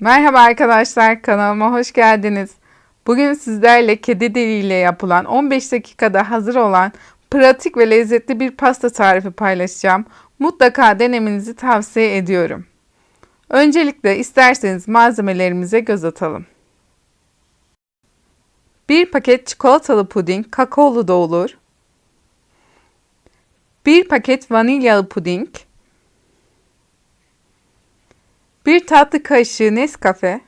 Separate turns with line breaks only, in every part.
Merhaba arkadaşlar, kanalıma hoş geldiniz. Bugün sizlerle kedi diliyle yapılan 15 dakikada hazır olan pratik ve lezzetli bir pasta tarifi paylaşacağım. Mutlaka denemenizi tavsiye ediyorum. Öncelikle isterseniz malzemelerimize göz atalım. 1 paket çikolatalı puding, kakaolu da olur. 1 paket vanilyalı puding, 1 tatlı kaşığı Nescafe,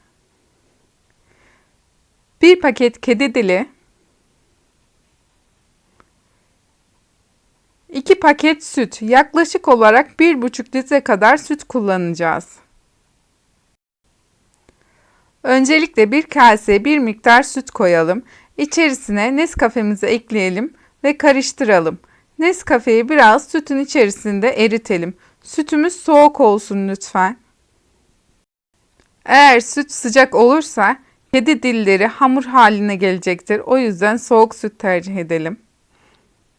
1 paket kedi dili, 2 paket süt, yaklaşık olarak 1,5 litre kadar süt kullanacağız. Öncelikle bir kaseye bir miktar süt koyalım. İçerisine Nescafe'mizi ekleyelim ve karıştıralım. Nescafe'yi biraz sütün içerisinde eritelim. Sütümüz soğuk olsun lütfen. Eğer süt sıcak olursa kedi dilleri hamur haline gelecektir. O yüzden soğuk süt tercih edelim.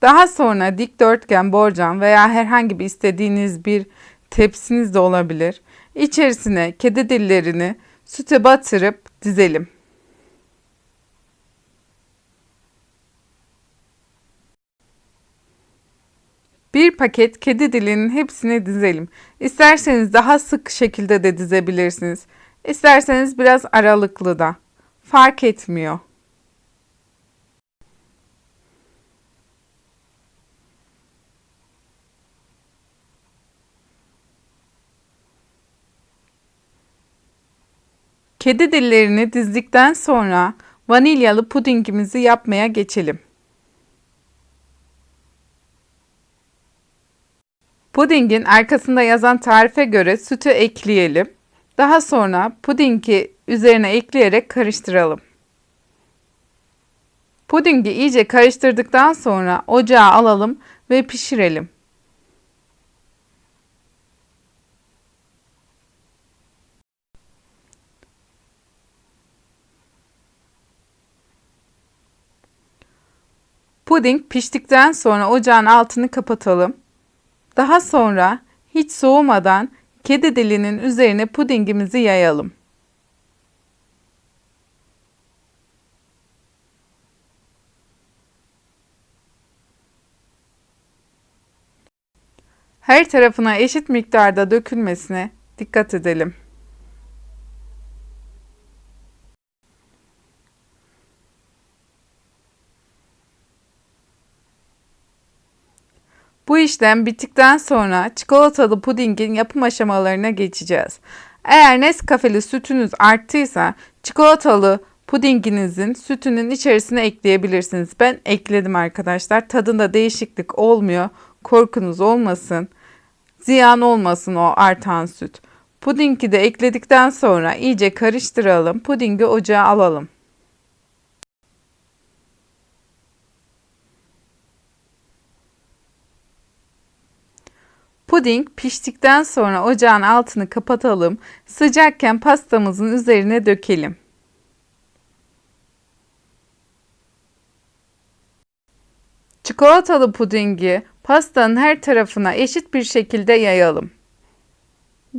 Daha sonra dikdörtgen, borcam veya herhangi bir istediğiniz bir tepsiniz de olabilir. İçerisine kedi dillerini süte batırıp dizelim. Bir paket kedi dilinin hepsini dizelim. İsterseniz daha sık şekilde de dizebilirsiniz. İsterseniz biraz aralıklı da. Fark etmiyor. Kedi dillerini dizdikten sonra vanilyalı pudingimizi yapmaya geçelim. Pudingin arkasında yazan tarife göre sütü ekleyelim. Daha sonra pudingi üzerine ekleyerek karıştıralım. Pudingi iyice karıştırdıktan sonra ocağa alalım ve pişirelim. Puding piştikten sonra ocağın altını kapatalım. Daha sonra hiç soğumadan kedi dilinin üzerine pudingimizi yayalım. Her tarafına eşit miktarda dökülmesine dikkat edelim. Bu işlem bittikten sonra çikolatalı pudingin yapım aşamalarına geçeceğiz. Eğer Nescafe'li sütünüz arttıysa çikolatalı pudinginizin sütünün içerisine ekleyebilirsiniz. Ben ekledim arkadaşlar. Tadında değişiklik olmuyor. Korkunuz olmasın. Ziyan olmasın o artan süt. Pudingi de ekledikten sonra iyice karıştıralım. Pudingi ocağa alalım. Puding piştikten sonra ocağın altını kapatalım. Sıcakken pastamızın üzerine dökelim. Çikolatalı pudingi pastanın her tarafına eşit bir şekilde yayalım.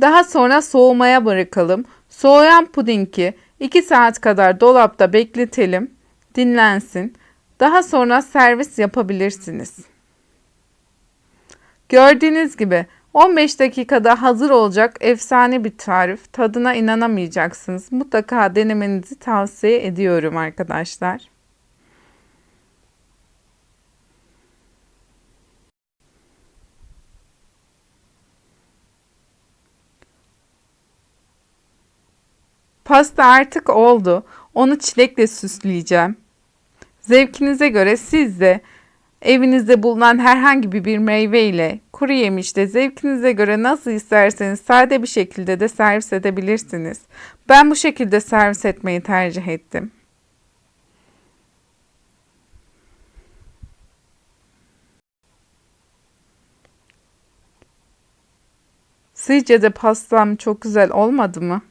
Daha sonra soğumaya bırakalım. Soğuyan pudingi 2 saat kadar dolapta bekletelim. Dinlensin. Daha sonra servis yapabilirsiniz. Gördüğünüz gibi 15 dakikada hazır olacak efsane bir tarif. Tadına inanamayacaksınız. Mutlaka denemenizi tavsiye ediyorum arkadaşlar. Pasta artık oldu. Onu çilekle süsleyeceğim. Zevkinize göre siz de Evinizde bulunan herhangi bir meyve ile kuru yemişte zevkinize göre nasıl isterseniz sade bir şekilde de servis edebilirsiniz. Ben bu şekilde servis etmeyi tercih ettim. Sizce de pastam çok güzel olmadı mı?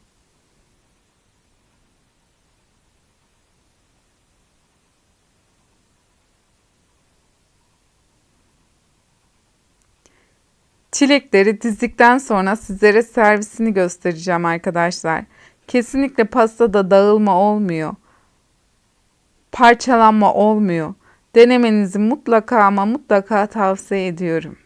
Çilekleri dizdikten sonra sizlere servisini göstereceğim arkadaşlar. Kesinlikle pastada dağılma olmuyor. Parçalanma olmuyor. Denemenizi mutlaka ama mutlaka tavsiye ediyorum.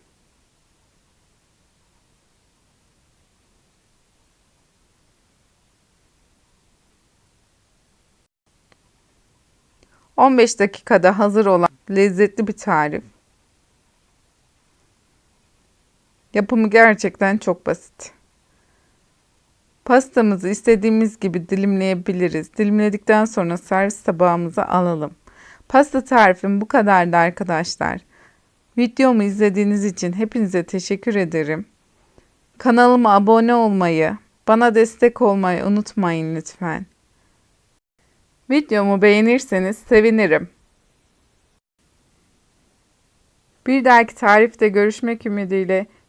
...15 dakikada hazır olan lezzetli bir tarif. Yapımı gerçekten çok basit. Pastamızı istediğimiz gibi dilimleyebiliriz. Dilimledikten sonra servis tabağımıza alalım. Pasta tarifim bu kadardı arkadaşlar. Videomu izlediğiniz için hepinize teşekkür ederim. Kanalıma abone olmayı, bana destek olmayı unutmayın lütfen. Videomu beğenirseniz sevinirim. Bir dahaki tarifte görüşmek ümidiyle